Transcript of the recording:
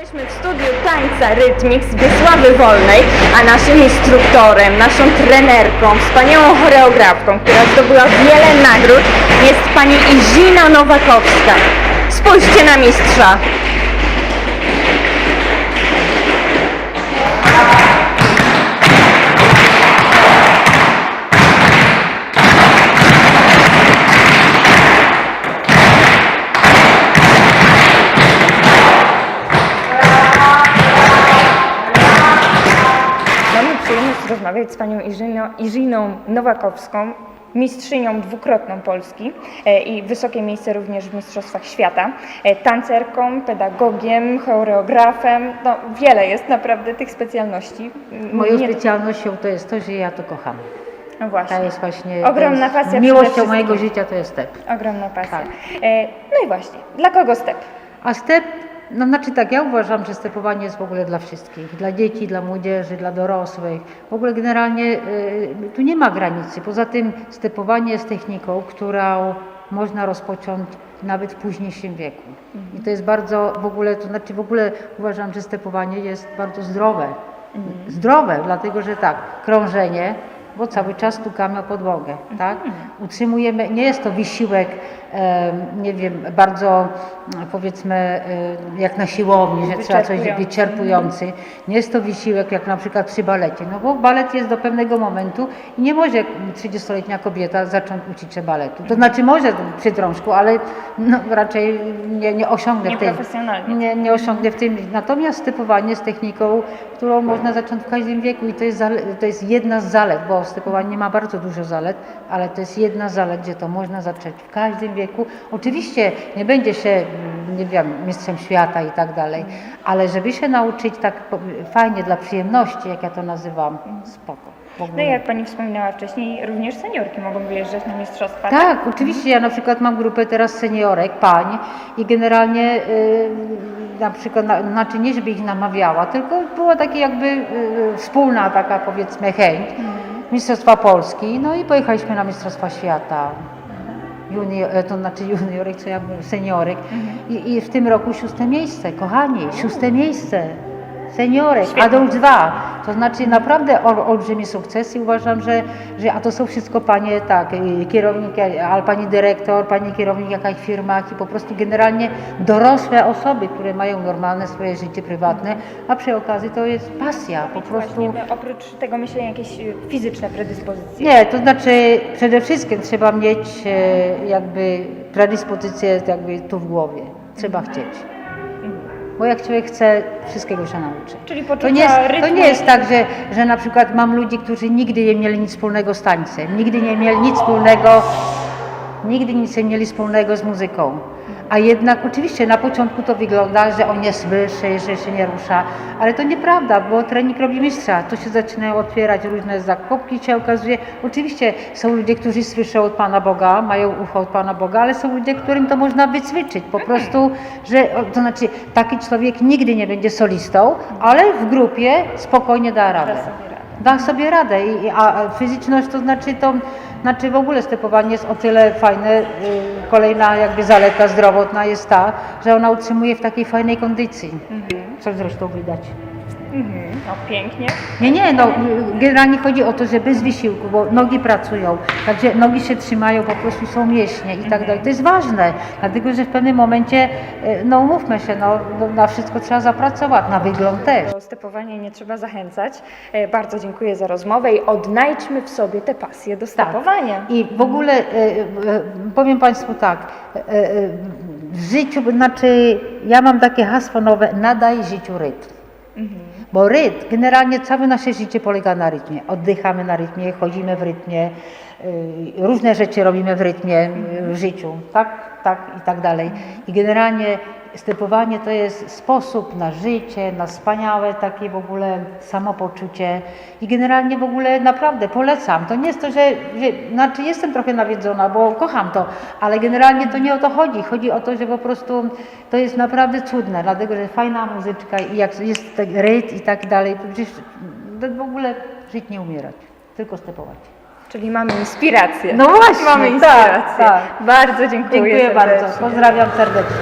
Jesteśmy w studiu tańca Rytmix Wiesławy Wolnej, a naszym instruktorem, naszą trenerką, wspaniałą choreografką, która zdobyła wiele nagród, jest pani Izina Nowakowska. Spójrzcie na mistrza. Przyjemność rozmawiać z panią Iżyną, Iżyną Nowakowską, mistrzynią dwukrotną Polski e, i wysokie miejsce również w Mistrzostwach Świata, e, tancerką, pedagogiem, choreografem, no wiele jest naprawdę tych specjalności. Moją Nie- specjalnością to jest to, że ja to kocham. No właśnie, To jest właśnie Ogromna jest, pasja Miłością mojego życia to jest step. ogromna pasja. Tak. E, No i właśnie, dla kogo step? A step, no znaczy tak, ja uważam, że stepowanie jest w ogóle dla wszystkich. Dla dzieci, dla młodzieży, dla dorosłych. W ogóle generalnie y, tu nie ma granicy. Poza tym stepowanie jest techniką, którą można rozpocząć nawet w późniejszym wieku. I to jest bardzo w ogóle, to znaczy w ogóle uważam, że stepowanie jest bardzo zdrowe. Zdrowe, dlatego że tak, krążenie, bo cały czas stukamy o podłogę, tak? Utrzymujemy, nie jest to wysiłek, nie wiem, bardzo mm, powiedzmy jak na siłowni, że trzeba coś Wyczerpujący. Nie jest to wysiłek jak na przykład przy balecie, no bo balet jest do pewnego momentu i nie może 30-letnia kobieta zacząć uczyć się baletu. To znaczy może przy drążku, ale no, raczej nie, nie osiągnie w tej... Nieprofesjonalnie. Nie, nie osiągnie w tym. Natomiast stepowanie jest techniką, którą można zacząć w każdym wieku i to jest, to jest jedna z zalet, bo stepowanie ma bardzo dużo zalet, ale to jest jedna zalet, gdzie to można zacząć w każdym wieku. Oczywiście nie będzie się, mm, nie wiem, mistrzem świata i tak dalej, ale żeby się nauczyć tak fajnie dla przyjemności, jak ja to nazywam, spoko. No i jak pani wspominała wcześniej, również seniorki mogą wyjeżdżać na mistrzostwa. Tak, oczywiście. Ja na przykład mam grupę teraz seniorek, pań i generalnie y, na przykład, na, znaczy nie żeby ich namawiała, tylko była taka jakby y, wspólna taka powiedzmy chęć. Mistrzostwa Polski, no i pojechaliśmy na Mistrzostwa Świata. Junior, e, to znaczy juniorek, czy jakby seniorek. I, I w tym roku szóste miejsce, kochani, szóste miejsce. Seniorek, adult 2. To znaczy naprawdę ol, olbrzymie sukcesy. Uważam, że, że a to są wszystko panie, tak, y, kierownik, ale pani dyrektor, pani kierownik w jakichś firmach i po prostu generalnie dorosłe osoby, które mają normalne swoje życie prywatne, a przy okazji to jest pasja, po prostu. Właśnie, oprócz tego myślenia jakieś y, fizyczne predyspozycje. Nie, to znaczy przede wszystkim trzeba mieć jakby predyspozycję jakby tu w głowie. Trzeba chcieć. Bo jak człowiek chce, wszystkiego się nauczy. Czyli To nie, jest, to nie jest tak, że, że na przykład mam ludzi, którzy nigdy nie mieli nic wspólnego z tańcem, nigdy nie mieli nic wspólnego, nigdy nic nie mieli wspólnego z muzyką. A jednak oczywiście na początku to wygląda, że on jest wyższy, że się nie rusza, ale to nieprawda, bo trening robi mistrza. To się zaczynają otwierać różne zakopki, się okazuje. Oczywiście są ludzie, którzy słyszą od Pana Boga, mają ucho od Pana Boga, ale są ludzie, którym to można wyćwiczyć. Po prostu, że to znaczy taki człowiek nigdy nie będzie solistą, ale w grupie spokojnie da radę. Da sobie radę. I, a fizyczność to znaczy to, znaczy w ogóle stepowanie jest o tyle fajne. y, Kolejna jakby zaleta zdrowotna jest ta, że ona utrzymuje w takiej fajnej kondycji. Co zresztą widać. Mhm. No pięknie. Nie, nie, no generalnie chodzi o to, że bez wysiłku, bo nogi pracują, także nogi się trzymają, po prostu są mięśnie i tak dalej. To jest ważne, dlatego że w pewnym momencie, y, no umówmy się, no, no na wszystko trzeba zapracować, na wygląd też. Do stepowania nie trzeba zachęcać. E, Bardzo dziękuję za rozmowę i odnajdźmy w sobie tę pasję do stepowania. I w ogóle e, e, powiem Państwu tak, e, e, w życiu, znaczy ja mam takie hasło nowe, nadaj życiu rytm. Bo rytm, generalnie całe nasze życie polega na rytmie. Oddychamy na rytmie, chodzimy w rytmie, y, różne rzeczy robimy w rytmie y, w życiu, tak, tak i tak dalej. I generalnie stepowanie to jest sposób na życie, na wspaniałe takie w ogóle samopoczucie i generalnie w ogóle naprawdę polecam. To nie jest to, że, że znaczy jestem trochę nawiedzona, bo kocham to, ale generalnie to nie o to chodzi. Chodzi o to, że po prostu to jest naprawdę cudne, dlatego że fajna muzyczka i jak jest tak rytm i tak dalej, to przecież w ogóle żyć nie umierać, tylko stepować. Czyli mamy inspirację. No właśnie, Mamy tak, inspirację. tak. Bardzo dziękuję. Dziękuję bardzo, serdecznie. pozdrawiam serdecznie.